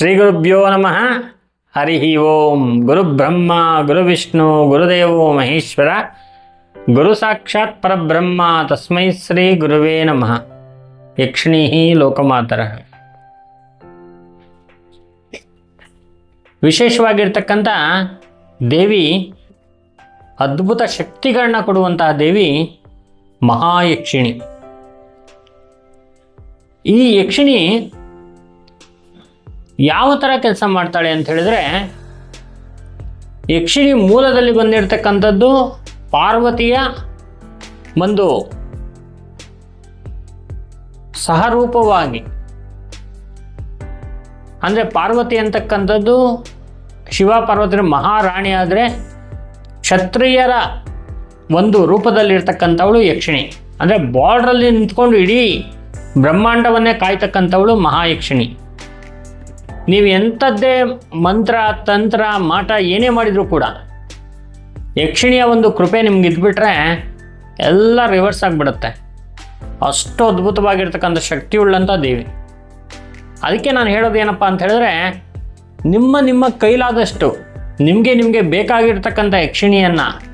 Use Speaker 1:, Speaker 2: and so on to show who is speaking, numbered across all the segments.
Speaker 1: ಶ್ರೀ ಗುರುಭ್ಯೋ ನಮಃ. ಹರಿ ಓಂ. ಗುರುಬ್ರಹ್ಮ ಗುರು ವಿಷ್ಣು, ಗುರುದೇವೋ ಮಹೇಶ್ವರ. ಗುರು ಸಾಕ್ಷಾತ್ ಪರಬ್ರಹ್ಮ. ತಸ್ಮೈ ಶ್ರೀ ಗುರುವೇ ನಮಃ. ಯಕ್ಷಿಣಿ ಲೋಕಮಾತರ. ವಿಶೇಷವಾಗಿರ್ತಕ್ಕಂಥ ದೇವಿ ಅದ್ಭುತ ಶಕ್ತಿಗಳನ್ನ ಕೊಡುವಂತಹ ದೇವಿ ಮಹಾಯಕ್ಷಿಣಿ. ಈ ಯಕ್ಷಿಣಿ ಯಾವ ಥರ ಕೆಲಸ ಮಾಡ್ತಾಳೆ ಅಂತ ಹೇಳಿದ್ರೆ ಯಕ್ಷಿಣಿ ಮೂಲದಲ್ಲಿ ಬಂದಿರತಕ್ಕಂಥದ್ದು ಪಾರ್ವತಿಯ ಒಂದು ಸಹರೂಪವಾಗಿ. ಅಂದರೆ ಪಾರ್ವತಿ ಅಂತಕ್ಕಂಥದ್ದು ಶಿವ ಪಾರ್ವತಿಯ ಮಹಾರಾಣಿ ಆದರೆ ಕ್ಷತ್ರಿಯರ ಒಂದು ರೂಪದಲ್ಲಿರ್ತಕ್ಕಂಥವಳು ಯಕ್ಷಿಣಿ ಅಂದರೆ ಬಾರ್ಡ್ರಲ್ಲಿ ನಿಂತ್ಕೊಂಡು ಇಡೀ ಬ್ರಹ್ಮಾಂಡವನ್ನೇ ಕಾಯ್ತಕ್ಕಂಥವಳು ಮಹಾಯಕ್ಷಿಣಿ. ನೀವು ಎಂಥದ್ದೇ ಮಂತ್ರ, ತಂತ್ರ, ಮಾಟ ಏನೇ ಮಾಡಿದರೂ ಕೂಡ ಯಕ್ಷಿಣಿಯ ಒಂದು ಕೃಪೆ ನಿಮ್ಗೆ ಇದ್ಬಿಟ್ರೆ ಎಲ್ಲ ರಿವರ್ಸ್ ಆಗಿಬಿಡುತ್ತೆ. ಅಷ್ಟು ಅದ್ಭುತವಾಗಿರ್ತಕ್ಕಂಥ ಶಕ್ತಿ ಉಳ್ಳಂಥ ದೇವಿ. ಅದಕ್ಕೆ ನಾನು ಹೇಳೋದು ಏನಪ್ಪ ಅಂತ ಹೇಳಿದ್ರೆ, ನಿಮ್ಮ ನಿಮ್ಮ ಕೈಲಾದಷ್ಟು ನಿಮಗೆ ನಿಮಗೆ ಬೇಕಾಗಿರ್ತಕ್ಕಂಥ ಯಕ್ಷಿಣಿಯನ್ನು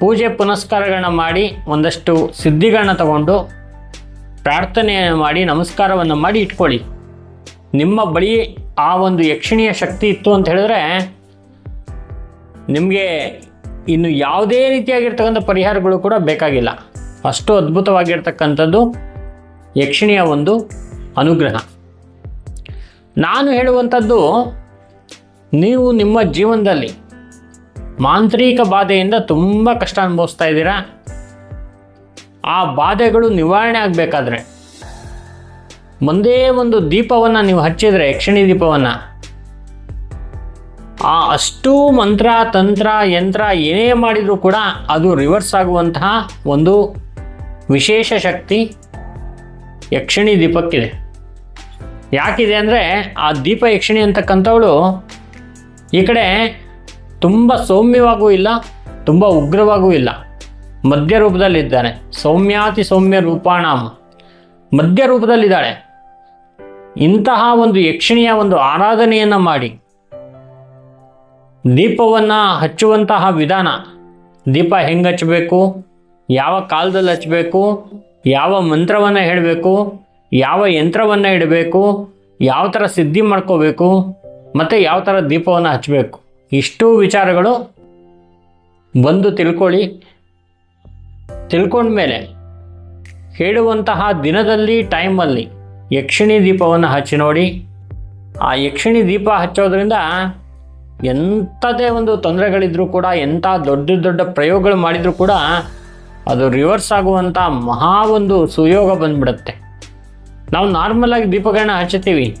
Speaker 1: ಪೂಜೆ ಪುನಸ್ಕಾರಗಳನ್ನ ಮಾಡಿ ಒಂದಷ್ಟು ಸಿದ್ಧಿಗಳನ್ನ ತಗೊಂಡು ಪ್ರಾರ್ಥನೆಯನ್ನು ಮಾಡಿ, ನಮಸ್ಕಾರವನ್ನು ಮಾಡಿ ಇಟ್ಕೊಳ್ಳಿ. ನಿಮ್ಮ ಬಳಿ ಆ ಒಂದು ಯಕ್ಷಿಣಿಯ ಶಕ್ತಿ ಇತ್ತು ಅಂತ ಹೇಳಿದ್ರೆ, ನಿಮಗೆ ಇನ್ನು ಯಾವುದೇ ರೀತಿಯಾಗಿರ್ತಕ್ಕಂಥ ಪರಿಹಾರಗಳು ಕೂಡ ಬೇಕಾಗಿಲ್ಲ. ಅಷ್ಟು ಅದ್ಭುತವಾಗಿರ್ತಕ್ಕಂಥದ್ದು ಯಕ್ಷಿಣಿಯ ಒಂದು ಅನುಗ್ರಹ. ನಾನು ಹೇಳುವಂಥದ್ದು, ನೀವು ನಿಮ್ಮ ಜೀವನದಲ್ಲಿ ಮಾಂತ್ರಿಕ ಬಾಧೆಯಿಂದ ತುಂಬ ಕಷ್ಟ ಅನುಭವಿಸ್ತಾ ಇದ್ದೀರಾ? ಆ ಬಾಧೆಗಳು ನಿವಾರಣೆ ಆಗಬೇಕಾದ್ರೆ ಒಂದೇ ಒಂದು ದೀಪವನ್ನು ನೀವು ಹಚ್ಚಿದರೆ, ಯಕ್ಷಿಣಿ ದೀಪವನ್ನು, ಆ ಅಷ್ಟೂ ಮಂತ್ರ, ತಂತ್ರ, ಯಂತ್ರ ಏನೇ ಮಾಡಿದರೂ ಕೂಡ ಅದು ರಿವರ್ಸ್ ಆಗುವಂತಹ ಒಂದು ವಿಶೇಷ ಶಕ್ತಿ ಯಕ್ಷಿಣಿ ದೀಪಕ್ಕಿದೆ. ಯಾಕಿದೆ ಅಂದರೆ, ಆ ದೀಪ ಯಕ್ಷಿಣಿ ಅಂತಕ್ಕಂಥವಳು ಈ ಕಡೆ ತುಂಬ ಸೌಮ್ಯವಾಗೂ ಇಲ್ಲ, ತುಂಬ ಉಗ್ರವಾಗೂ ಇಲ್ಲ. ಮಧ್ಯ ರೂಪದಲ್ಲಿದ್ದಾನೆ ಸೌಮ್ಯಾತಿ ಸೌಮ್ಯ ರೂಪಾಣಾಮ ಮಧ್ಯ ರೂಪದಲ್ಲಿದ್ದಾಳೆ ಇಂತಹ ಒಂದು ಯಕ್ಷಿಣಿಯ ಒಂದು ಆರಾಧನೆಯನ್ನು ಮಾಡಿ. ದೀಪವನ್ನು ಹಚ್ಚುವಂತಹ ವಿಧಾನ. ದೀಪ ಹೆಂಗೆ ಹಚ್ಚಬೇಕು? ಯಾವ ಕಾಲದಲ್ಲಿ ಹಚ್ಚಬೇಕು? ಯಾವ ಮಂತ್ರವನ್ನು ಹೇಳಬೇಕು? ಯಾವ ಯಂತ್ರವನ್ನು ಇಡಬೇಕು? ಯಾವ ಥರ ಸಿದ್ಧಿ ಮಾಡ್ಕೋಬೇಕು? ಮತ್ತು ಯಾವ ಥರ ದೀಪವನ್ನು ಹಚ್ಚಬೇಕು? ಇಷ್ಟು ವಿಚಾರಗಳು ಬಂದು ತಿಳ್ಕೊಳ್ಳಿ. ತಿಳ್ಕೊಂಡ್ಮೇಲೆ ಹೇಳುವಂತಹ ದಿನದಲ್ಲಿ ಟೈಮಲ್ಲಿ ಯಕ್ಷಿಣಿ ದೀಪವನ್ನು ಹಚ್ಚಿ ನೋಡಿ. ಆ ಯಕ್ಷಿಣಿ ದೀಪ ಹಚ್ಚೋದ್ರಿಂದ ಎಂಥದೇ ಒಂದು ತೊಂದರೆಗಳಿದ್ರೂ ಕೂಡ, ಎಂಥ ದೊಡ್ಡ ದೊಡ್ಡ ಪ್ರಯೋಗಗಳು ಮಾಡಿದರೂ ಕೂಡ ಅದು ರಿವರ್ಸ್ ಆಗುವಂಥ ಮಹಾ ಒಂದು ಸುಯೋಗ ಬಂದ್ಬಿಡುತ್ತೆ. ನಾವು ನಾರ್ಮಲಾಗಿ ದೀಪಗಳನ್ನ ಹಚ್ಚುತ್ತೀವಿ.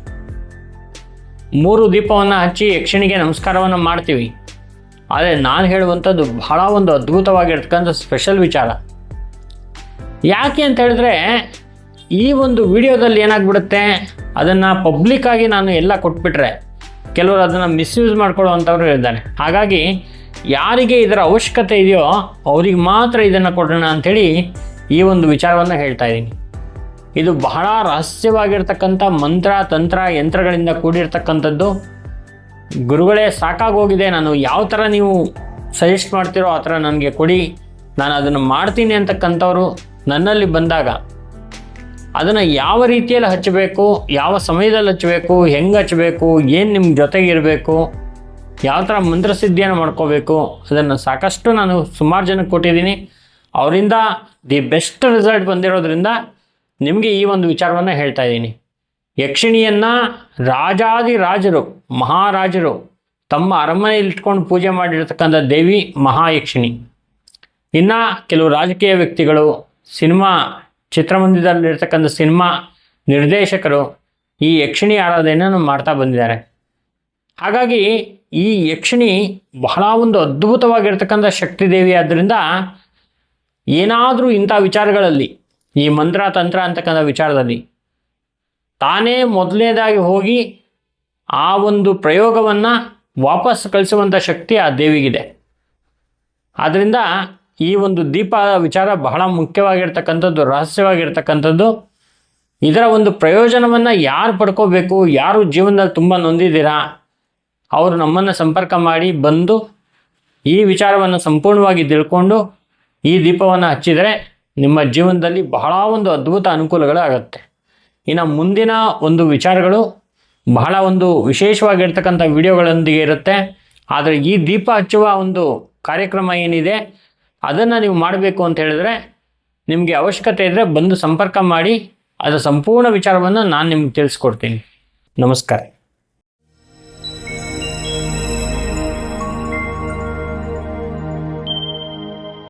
Speaker 1: ಮೂರು ದೀಪವನ್ನು ಹಚ್ಚಿ ಯಕ್ಷಿಣಿಗೆ ನಮಸ್ಕಾರವನ್ನು ಮಾಡ್ತೀವಿ. ಆದರೆ ನಾನು ಹೇಳುವಂಥದ್ದು ಬಹಳ ಒಂದು ಅದ್ಭುತವಾಗಿರ್ತಕ್ಕಂಥ ಸ್ಪೆಷಲ್ ವಿಚಾರ. ಯಾಕೆ ಅಂತ ಹೇಳಿದ್ರೆ ಈ ಒಂದು ವಿಡಿಯೋದಲ್ಲಿ ಏನಾಗ್ಬಿಡುತ್ತೆ? ಅದನ್ನು ಪಬ್ಲಿಕ್ಕಾಗಿ ನಾನು ಎಲ್ಲ ಕೊಟ್ಬಿಟ್ರೆ, ಕೆಲವರು ಅದನ್ನು ಮಿಸ್ಯೂಸ್ ಮಾಡ್ಕೊಳ್ಳುವಂಥವ್ರು ಇದ್ದಾರೆ. ಹಾಗಾಗಿ, ಯಾರಿಗೆ ಇದರ ಅವಶ್ಯಕತೆ ಇದೆಯೋ, ಅವ್ರಿಗೆ ಮಾತ್ರ ಇದನ್ನು ಕೊಡೋಣ ಅಂಥೇಳಿ ಈ ಒಂದು ವಿಚಾರವನ್ನು ಹೇಳ್ತಾ ಇದ್ದೀನಿ. ಇದು ಬಹಳ ರಹಸ್ಯವಾಗಿರ್ತಕ್ಕಂಥ ಮಂತ್ರ, ತಂತ್ರ, ಯಂತ್ರಗಳಿಂದ ಕೂಡಿರ್ತಕ್ಕಂಥದ್ದು. ಗುರುಗಳೇ, ಸಾಕಾಗೋಗಿದೆ. ನಾನು ಯಾವ ಥರ ನೀವು ಸಜೆಸ್ಟ್ ಮಾಡ್ತೀರೋ ಆ ಥರ ನನಗೆ ಕೊಡಿ. ನಾನು ಅದನ್ನು ಮಾಡ್ತೀನಿ ಅಂತಕ್ಕಂಥವ್ರು ನನ್ನಲ್ಲಿ ಬಂದಾಗ ಅದನ್ನು ಯಾವ ರೀತಿಯಲ್ಲಿ ಹಚ್ಚಬೇಕು, ಯಾವ ಸಮಯದಲ್ಲಿ ಹಚ್ಚಬೇಕು, ಹೆಂಗೆ ಹಚ್ಚಬೇಕು, ಏನು ನಿಮ್ಮ ಜೊತೆಗಿರಬೇಕು ಯಾವ ಥರ ಮಂತ್ರಸಿದ್ಧಿಯನ್ನು ಮಾಡ್ಕೋಬೇಕು, ಅದನ್ನು ಸಾಕಷ್ಟು ನಾನು ಸುಮಾರು ಜನಕ್ಕೆ ಕೊಟ್ಟಿದ್ದೀನಿ. ಅವರಿಂದ ದಿ ಬೆಸ್ಟ್ ರಿಸಲ್ಟ್ ಬಂದಿರೋದ್ರಿಂದ ನಿಮಗೆ ಈ ಒಂದು ವಿಚಾರವನ್ನು ಹೇಳ್ತಾ ಇದ್ದೀನಿ. ಯಕ್ಷಿಣಿಯನ್ನು ರಾಜಾದಿ ರಾಜರು, ಮಹಾರಾಜರು ತಮ್ಮ ಅರಮನೆಯಲ್ಲಿ ಇಟ್ಕೊಂಡು ಪೂಜೆ ಮಾಡಿರ್ತಕ್ಕಂಥ ದೇವಿ ಮಹಾಯಕ್ಷಿಣಿ. ಇನ್ನು ಕೆಲವು ರಾಜಕೀಯ ವ್ಯಕ್ತಿಗಳು, ಸಿನಿಮಾ ಚಿತ್ರಮಂದಿರದಲ್ಲಿರ್ತಕ್ಕಂಥ ಸಿನಿಮಾ ನಿರ್ದೇಶಕರು ಈ ಯಕ್ಷಿಣಿ ಆರಾಧನೆಯನ್ನು ಮಾಡ್ತಾ ಬಂದಿದ್ದಾರೆ. ಹಾಗಾಗಿ ಈ ಯಕ್ಷಿಣಿ ಬಹಳ ಒಂದು ಅದ್ಭುತವಾಗಿರ್ತಕ್ಕಂಥ ಶಕ್ತಿ ದೇವಿ ಆದ್ದರಿಂದ ಏನಾದರೂ ಇಂಥ ವಿಚಾರಗಳಲ್ಲಿ, ಈ ಮಂತ್ರ ತಂತ್ರ ಅಂತಕ್ಕಂಥ ವಿಚಾರದಲ್ಲಿ ತಾನೇ ಮೊದಲನೇದಾಗಿ ಹೋಗಿ ಆ ಒಂದು ಪ್ರಯೋಗವನ್ನು ವಾಪಸ್ ಕಳಿಸುವಂಥ ಶಕ್ತಿ ಆ ದೇವಿಗಿದೆ. ಆದ್ದರಿಂದ ಈ ಒಂದು ದೀಪ ವಿಚಾರ ಬಹಳ ಮುಖ್ಯವಾಗಿರ್ತಕ್ಕಂಥದ್ದು, ರಹಸ್ಯವಾಗಿರ್ತಕ್ಕಂಥದ್ದು. ಇದರ ಒಂದು ಪ್ರಯೋಜನವನ್ನು ಯಾರು ಪಡ್ಕೋಬೇಕು, ಯಾರು ಜೀವನದಲ್ಲಿ ತುಂಬ ನೊಂದಿದ್ದೀರಾ, ಅವರು ನಮ್ಮನ್ನು ಸಂಪರ್ಕ ಮಾಡಿ ಬಂದು ಈ ವಿಚಾರವನ್ನು ಸಂಪೂರ್ಣವಾಗಿ ತಿಳ್ಕೊಂಡು ಈ ದೀಪವನ್ನು ಹಚ್ಚಿದರೆ ನಿಮ್ಮ ಜೀವನದಲ್ಲಿ ಬಹಳ ಒಂದು ಅದ್ಭುತ ಅನುಕೂಲಗಳಾಗತ್ತೆ ಇನ್ನು ಮುಂದಿನ ಒಂದು ವಿಚಾರಗಳು ಬಹಳ ಒಂದು ವಿಶೇಷವಾಗಿರ್ತಕ್ಕಂಥ ವಿಡಿಯೋಗಳೊಂದಿಗೆ ಇರುತ್ತೆ. ಆದರೆ ಈ ದೀಪ ಹಚ್ಚುವ ಒಂದು ಕಾರ್ಯಕ್ರಮ ಏನಿದೆ ಅದನ್ನು ನೀವು ಮಾಡಬೇಕು ಅಂತ ಹೇಳಿದ್ರೆ ನಿಮಗೆ ಅವಶ್ಯಕತೆ ಇದ್ದರೆ ಬಂದು ಸಂಪರ್ಕ ಮಾಡಿ ಅದರ ಸಂಪೂರ್ಣ ವಿಚಾರವನ್ನು ನಾನು ನಿಮ್ಗೆ ತಿಳಿಸ್ಕೊಡ್ತೀನಿ. ನಮಸ್ಕಾರ.